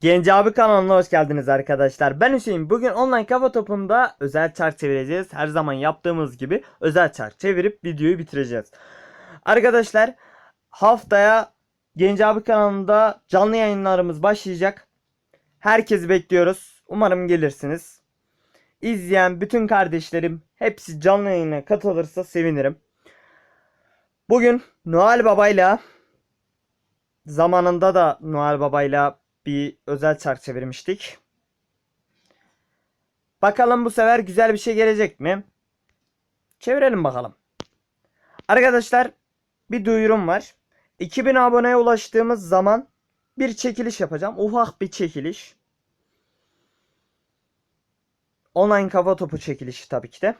Genci abi kanalına hoş geldiniz arkadaşlar. Ben Hüseyin. Bugün online kafa topunda özel çark çevireceğiz. Her zaman yaptığımız gibi özel çark çevirip videoyu bitireceğiz. Arkadaşlar haftaya Genci abi kanalında canlı yayınlarımız başlayacak. Herkesi bekliyoruz. Umarım gelirsiniz. İzleyen bütün kardeşlerim hepsi canlı yayına katılırsa sevinirim. Bugün Noel Baba'yla zamanında da Noel Baba'yla bir özel çark çevirmiştik. Bakalım bu sefer güzel bir şey gelecek mi? Çevirelim bakalım. Arkadaşlar bir duyurum var. 2000 aboneye ulaştığımız zaman bir çekiliş yapacağım. Ufak bir çekiliş. Online kafa topu çekilişi tabii ki de.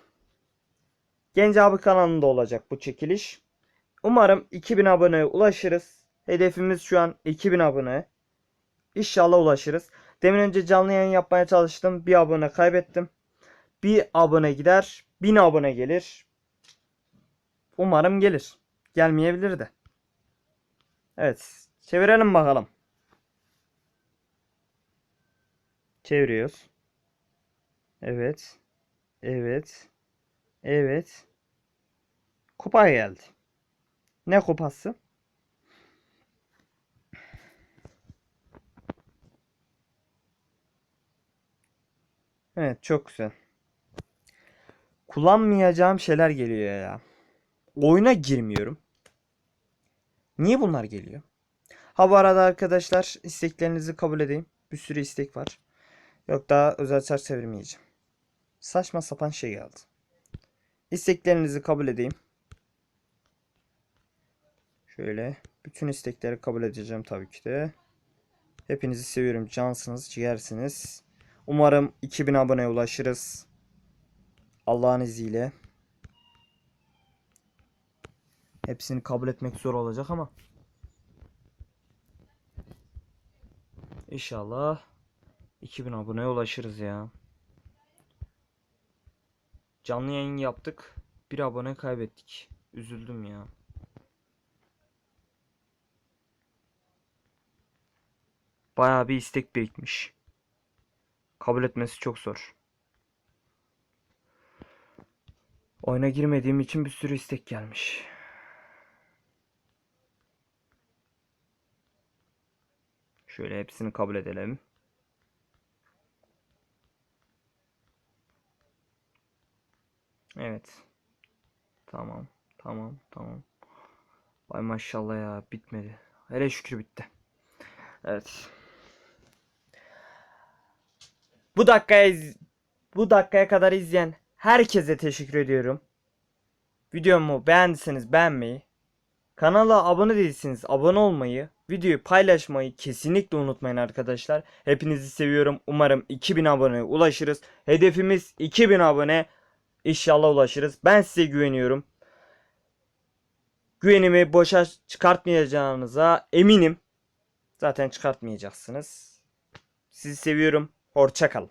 Genç abi kanalında olacak bu çekiliş. Umarım 2000 aboneye ulaşırız. Hedefimiz şu an 2000 abone. İnşallah ulaşırız. Demin önce canlı yayın yapmaya çalıştım. Bir abone kaybettim. Bir abone gider. 1000 abone gelir. Umarım gelir. Gelmeyebilir de. Evet. Çevirelim bakalım. Çeviriyoruz. Evet. Evet. Evet. Kupa geldi. Ne kupası? Evet çok güzel. Kullanmayacağım şeyler geliyor ya. Oyuna girmiyorum. Niye bunlar geliyor? Ha bu arada arkadaşlar isteklerinizi kabul edeyim. Bir sürü istek var. Yok daha özel çark çevirmeyeceğim. Saçma sapan şey geldi. İsteklerinizi kabul edeyim. Şöyle bütün istekleri kabul edeceğim tabii ki de. Hepinizi seviyorum. Cansınız, ciğersiniz. Umarım 2000 aboneye ulaşırız. Allah'ın izniyle. Hepsini kabul etmek zor olacak ama. İnşallah 2000 aboneye ulaşırız ya. Canlı yayın yaptık. Bir abone kaybettik. Üzüldüm ya. Bayağı bir istek birikmiş. Kabul etmesi çok zor. Oyuna girmediğim için bir sürü istek gelmiş. Şöyle hepsini kabul edelim. Evet. Tamam. Tamam. Tamam. Ay maşallah ya bitmedi. Hele şükür bitti. Evet. Bu dakikaya bu dakikaya kadar izleyen herkese teşekkür ediyorum. Videomu beğendiyseniz beğenmeyi, kanala abone değilseniz abone olmayı, videoyu paylaşmayı kesinlikle unutmayın arkadaşlar. Hepinizi seviyorum. Umarım 2000 aboneye ulaşırız. Hedefimiz 2000 abone. İnşallah ulaşırız. Ben size güveniyorum. Güvenimi boşa çıkartmayacağınıza eminim. Zaten çıkartmayacaksınız. Sizi seviyorum. Hoşça kalın.